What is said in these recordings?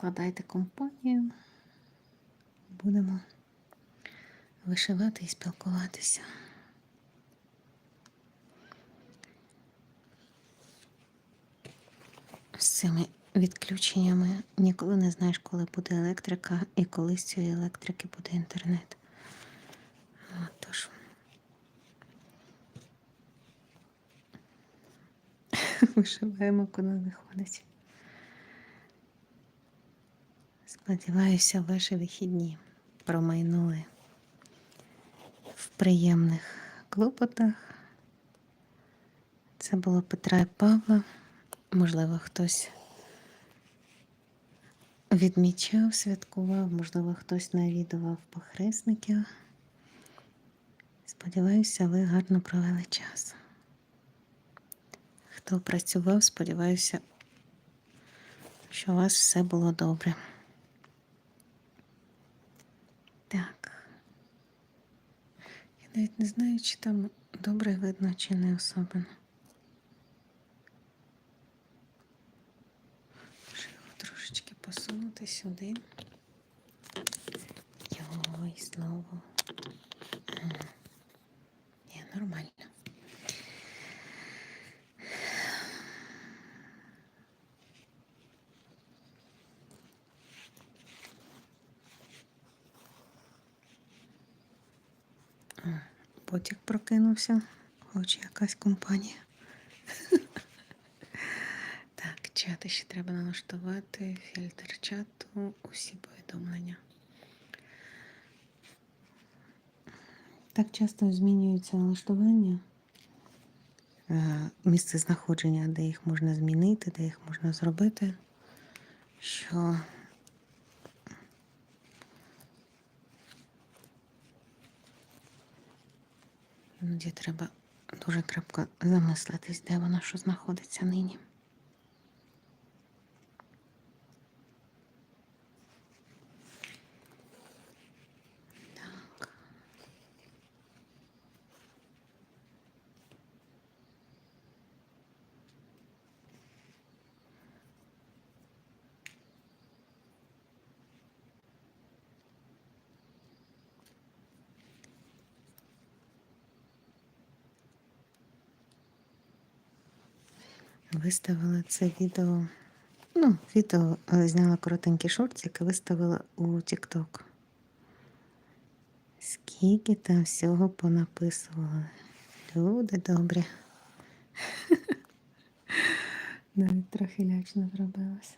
складайте компанію. Будемо вишивати і спілкуватися. З цими відключеннями ніколи не знаєш, коли буде електрика і коли з цієї електрики буде інтернет. Тож. Вишиваємо, коли виходить. Сподіваюся, ваші вихідні промайнули в приємних клопотах. Це було Петра і Павла. Можливо, хтось відмічав, святкував, можливо, хтось навідував похресників. Сподіваюся, ви гарно провели час. Хто працював, сподіваюся, що у вас все було добре. Так. Я навіть не знаю, чи там добре видно, чи не особливо. Його трошечки посунути сюди. Йой, знову. Ні, нормально. Потік прокинувся, хоч якась компанія. Так, чати ще треба налаштувати, фільтр чату, усі повідомлення. Так часто змінюються налаштування, е, місце знаходження, де їх можна змінити, де їх можна зробити, що Іноді треба дуже крепко замислитись, де вона що знаходиться нині. Виставила це відео. Ну, відео е, зняла коротенький шорт, який виставила у TikTok. Скільки там всього понаписували. Люди добрі. Навіть трохи лячно зробилося.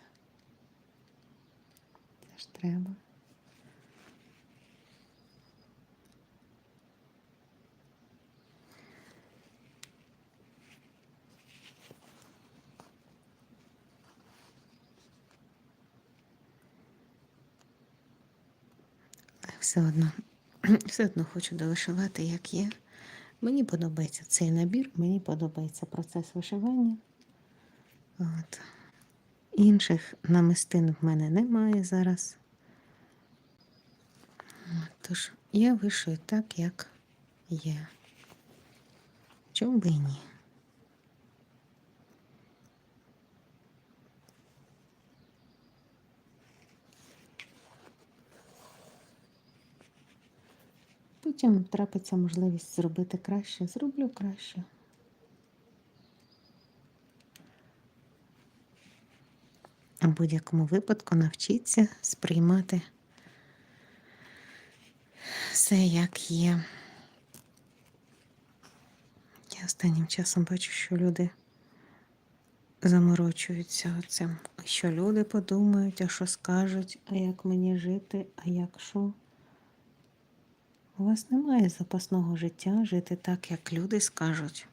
Це ж треба. Все одно, все одно хочу довишивати, як є. Мені подобається цей набір, мені подобається процес вишивання. От. Інших намистин в мене немає зараз. Тож я вишию так, як є. Чому би і ні? Потім трапиться можливість зробити краще, зроблю краще. А в будь-якому випадку навчіться сприймати все як є. Я останнім часом бачу, що люди заморочуються оцим. Що люди подумають, а що скажуть, а як мені жити, а як що. У вас немає запасного життя жити так, як люди скажуть,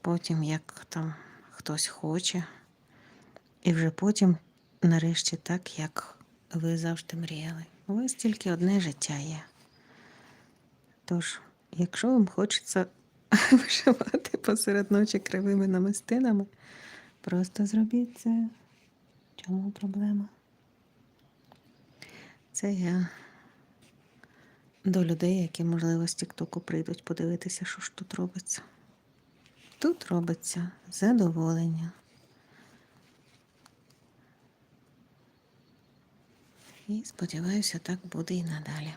потім як там хтось хоче, і вже потім, нарешті, так, як ви завжди мріяли. У вас тільки одне життя є. Тож, якщо вам хочеться вишивати посеред ночі кривими намистинами, просто зробіть це. В чому проблема? Це я до людей, які, можливо, з Тіктоку прийдуть подивитися, що ж тут робиться. Тут робиться задоволення. І сподіваюся, так буде і надалі.